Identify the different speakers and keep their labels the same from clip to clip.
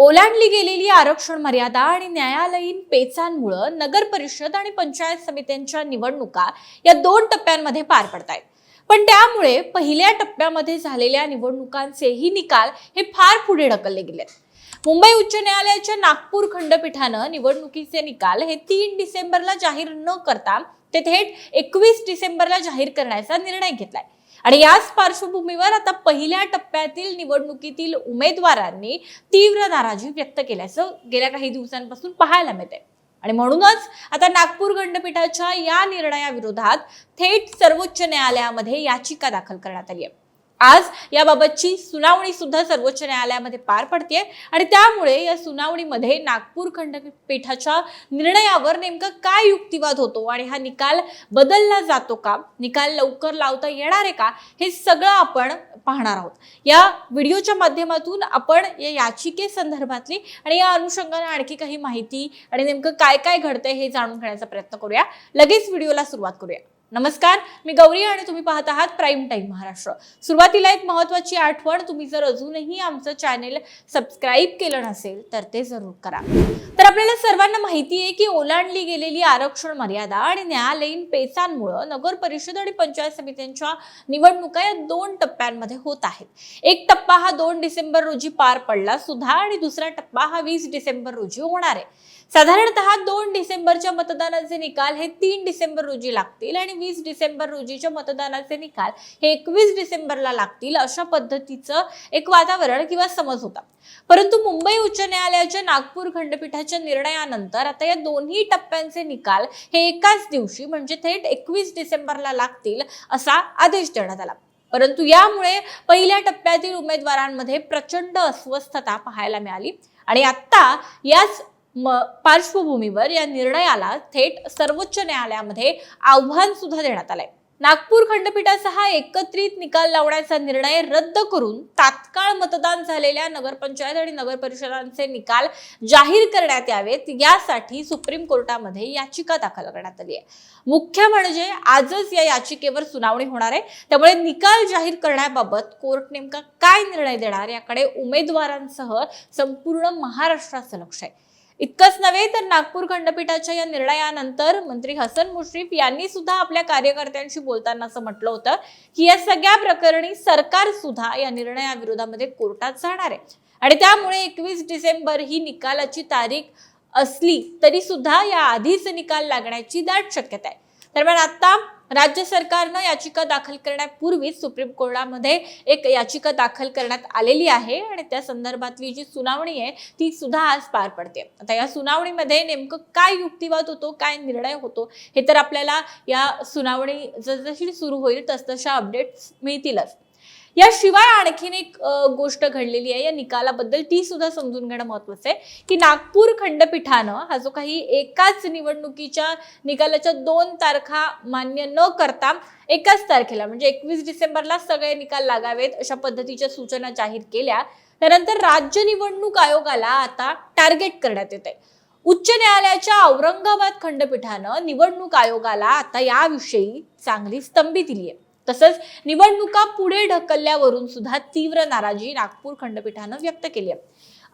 Speaker 1: ओलांडली गेलेली आरक्षण मर्यादा आणि न्यायालयीन पेचांमुळं नगर परिषद आणि पंचायत समित्यांच्या निवडणुका या दोन टप्प्यांमध्ये पार पडतायत. पण त्यामुळे पहिल्या टप्प्यामध्ये झालेल्या निवडणुकांचेही निकाल हे फार पुढे ढकलले गेलेत. मुंबई उच्च न्यायालयाच्या नागपूर खंडपीठानं निवडणुकीचे निकाल हे तीन डिसेंबरला जाहीर न करता ते थेट एकवीस डिसेंबरला जाहीर करण्याचा निर्णय घेतलाय. आणि याच पार्श्वभूमीवर आता पहिल्या टप्प्यातील निवडणुकीतील उमेदवारांनी तीव्र नाराजी व्यक्त केल्याचं गेल्या काही दिवसांपासून पाहायला मिळते आणि म्हणूनच आता नागपूर खंडपीठाच्या या निर्णयाविरोधात थेट सर्वोच्च न्यायालयामध्ये याचिका दाखल करण्यात आली आहे. आज याबाबतची सुनावणी सुद्धा सर्वोच्च न्यायालयामध्ये पार पडते आणि त्यामुळे या सुनावणीमध्ये नागपूर खंडपीठाच्या निर्णयावर नेमका काय युक्तिवाद होतो आणि हा निकाल बदलला जातो का? निकाल लवकर लावता येणार आहे का? हे सगळं आपण पाहणार आहोत. या व्हिडिओच्या माध्यमातून आपण या याचिके संदर्भातली आणि या अनुषंगाने आणखी काही माहिती आणि नेमकं काय काय घडतंय हे जाणून घेण्याचा प्रयत्न करूया. लगेच व्हिडिओला सुरुवात करूया. नमस्कार मी गौरी आणि तुम्ही पाहत आहात प्राईम टाईम महाराष्ट्र. सुरुवातीला एक महत्वाची आठवण तुम्ही जर अजूनही आमचं चॅनेल सबस्क्राईब केलं नसेल तर ते जरूर करा. तर आपल्याला सर्वांना माहिती आहे की ओलांडली गेलेली आरक्षण मर्यादा आणि न्यायालयीन पेचांमुळं नगर परिषद आणि पंचायत समित्यांच्या निवडणुका या दोन टप्प्यांमध्ये होत आहेत. एक टप्पा हा दोन डिसेंबर रोजी पार पडला सुद्धा आणि दुसरा टप्पा हा वीस डिसेंबर रोजी होणार आहे. साधारणतः दोन डिसेंबरच्या मतदानाचे निकाल हे तीन डिसेंबर रोजी लागतील आणि वीस डिसेंबर रोजीच्या मतदानाचे निकाल हे एकवीस डिसेंबरला लागतील अशा पद्धतीचं एक वातावरण किंवा समज होता. परंतु मुंबई उच्च न्यायालयाच्या नागपूर खंडपीठाच्या निर्णयानंतर आता या दोन्ही टप्प्यांचे निकाल हे एकाच दिवशी म्हणजे थेट एकवीस डिसेंबरला लागतील असा आदेश देण्यात आला. परंतु यामुळे पहिल्या टप्प्यातील उमेदवारांमध्ये प्रचंड अस्वस्थता पाहायला मिळाली आणि आत्ता याच म पार्श्वभूमीवर या निर्णयाला थेट सर्वोच्च न्यायालयामध्ये आव्हान सुद्धा देण्यात आलंय. नागपूर खंडपीठाचा हा एकत्रित निकाल लावण्याचा निर्णय रद्द करून तात्काळ मतदान झालेल्या नगरपंचायत आणि नगर परिषदांचे निकाल जाहीर करण्यात यावेत यासाठी सुप्रीम कोर्टामध्ये याचिका दाखल करण्यात आली आहे. मुख्य म्हणजे आजच या याचिकेवर सुनावणी होणार आहे. त्यामुळे निकाल जाहीर करण्याबाबत कोर्ट नेमका काय निर्णय देणार याकडे उमेदवारांसह संपूर्ण महाराष्ट्राचं लक्ष आहे. इतकंच नव्हे तर नागपूर खंडपीठाच्या या निर्णयानंतर मंत्री हसन मुश्रीफ यांनी सुद्धा आपल्या कार्यकर्त्यांशी बोलताना असं म्हटलं होतं की या सगळ्या प्रकरणी सरकार सुद्धा या निर्णयाविरोधामध्ये कोर्टात जाणार आहे. आणि त्यामुळे एकवीस डिसेंबर ही निकालाची तारीख असली तरी सुद्धा या आधीच निकाल लागण्याची दाट शक्यता आहे. दरम्यान आता राज्य सरकारनं याचिका दाखल करण्यापूर्वीच सुप्रीम कोर्टामध्ये एक याचिका दाखल करण्यात आलेली आहे आणि त्या संदर्भातली जी सुनावणी आहे ती सुद्धा आज पार पडते. आता या सुनावणीमध्ये नेमकं काय युक्तिवाद होतो काय निर्णय होतो हे तर आपल्याला या सुनावणी जसजशी सुरू होईल तसतशा अपडेट्स मिळतीलच. याशिवाय आणखीन एक गोष्ट घडलेली आहे. या निकालाबद्दल ती सुद्धा समजून घेणं महत्वाचं आहे की नागपूर खंडपीठानं हा जो काही एकाच निवडणुकीच्या निकालाच्या दोन तारखा मान्य न करता एकाच तारखेला म्हणजे एकवीस डिसेंबरला सगळे निकाल लागावेत अशा पद्धतीच्या सूचना जाहीर केल्या. त्यानंतर राज्य निवडणूक आयोगाला आता टार्गेट करण्यात येत आहे उच्च न्यायालयाच्या औरंगाबाद खंडपीठानं निवडणूक आयोगाला आता याविषयी चांगली स्तंभी दिली आहे तसंच निवडणुका पुढे ढकलल्यावरून सुद्धा तीव्र नाराजी नागपूर खंडपीठानं व्यक्त केली आहे.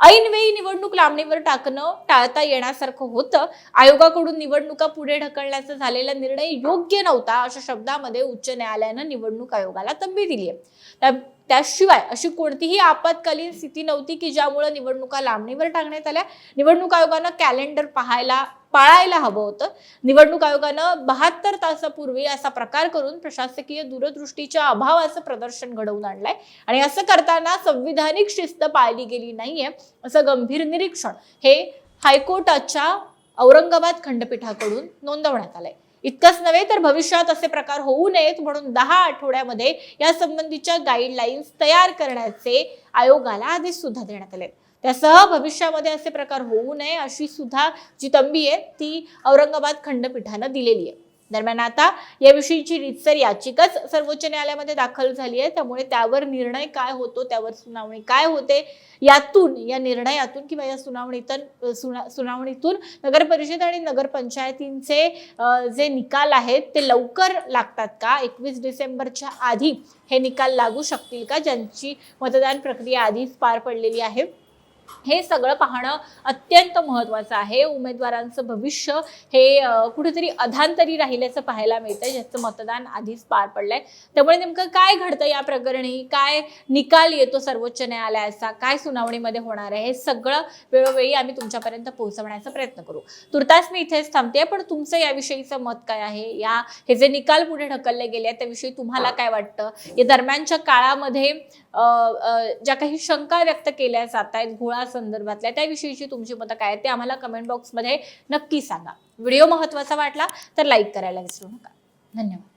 Speaker 1: ऐनवेळी निवडणूक लांबणीवर टाकणं टाळता येण्यासारखं होतं. आयोगाकडून निवडणुका पुढे ढकलण्याचा झालेला निर्णय योग्य नव्हता अशा शब्दामध्ये उच्च न्यायालयानं निवडणूक आयोगाला तंबी दिली आहे. त्याशिवाय अशी कोणतीही आपत्कालीन स्थिती नव्हती की ज्यामुळे निवडणुका लांबणीवर टाकण्यात आल्या. निवडणूक आयोगानं कॅलेंडर पाहायला पाळायला हवं होतं. निवडणूक आयोगानं बहात्तर तासापूर्वी असा प्रकार करून प्रशासकीय दूरदृष्टीच्या अभावाचं प्रदर्शन घडवून आणलंय. आणि असं करताना संविधानिक शिस्त पाळली गेली नाहीये असं गंभीर निरीक्षण हे हायकोर्टाच्या औरंगाबाद खंडपीठाकडून नोंदवण्यात आलंय. इतकंच नव्हे तर भविष्यात असे प्रकार होऊ नयेत म्हणून दहा आठवड्यामध्ये या संबंधीच्या गाईडलाईन्स तयार करण्याचे आयोगाला आदेश सुद्धा देण्यात आले त्यासह भविष्यामध्ये असे प्रकार होऊ नये अशी सुद्धा जी तंबी आहे ती औरंगाबाद खंडपीठानं दिलेली आहे. दरम्यान आता याविषयीची रितसर याचिकाच सर्वोच्च न्यायालयामध्ये दाखल झाली आहे. त्यामुळे त्यावर निर्णय काय होतो त्यावर सुनावणी काय होते यातून या निर्णयातून किंवा या सुनावणीतून सुना सुनावणीतून नगर परिषद आणि नगरपंचायतींचे जे निकाल आहेत ते लवकर लागतात का? एकवीस डिसेंबरच्या आधी हे निकाल लागू शकतील का? ज्यांची मतदान प्रक्रिया आधीच पार पडलेली आहे. हे सगळं पाहणं अत्यंत महत्त्वाचं आहे. उमेदवारांचं भविष्य हे कुठेतरी अधांतरी राहिल्याचं पाहायला मिळतंय ज्याचं मतदान आधीच पार पडलंय. त्यामुळे नेमकं काय घडतं या प्रकरणी? काय निकाल येतो सर्वोच्च न्यायालयाचा? काय सुनावणीमध्ये होणार आहे? हे सगळं वेळोवेळी आम्ही तुमच्यापर्यंत पोहोचवण्याचा प्रयत्न करू. तुर्तास मी इथेच थांबते पण तुमचं याविषयीचं मत काय आहे? या हे जे निकाल पुढे ढकलले गेले आहेत त्याविषयी तुम्हाला काय वाटतं? या दरम्यानच्या काळामध्ये ज्या काही शंका व्यक्त केल्या जात आहेत घोळा संदर्भातल्या त्याविषयीची तुमची मतं काय आहेत ते आम्हाला कमेंट बॉक्समध्ये नक्की सांगा. व्हिडिओ महत्त्वाचा वाटला तर लाईक करायला विसरू नका. धन्यवाद.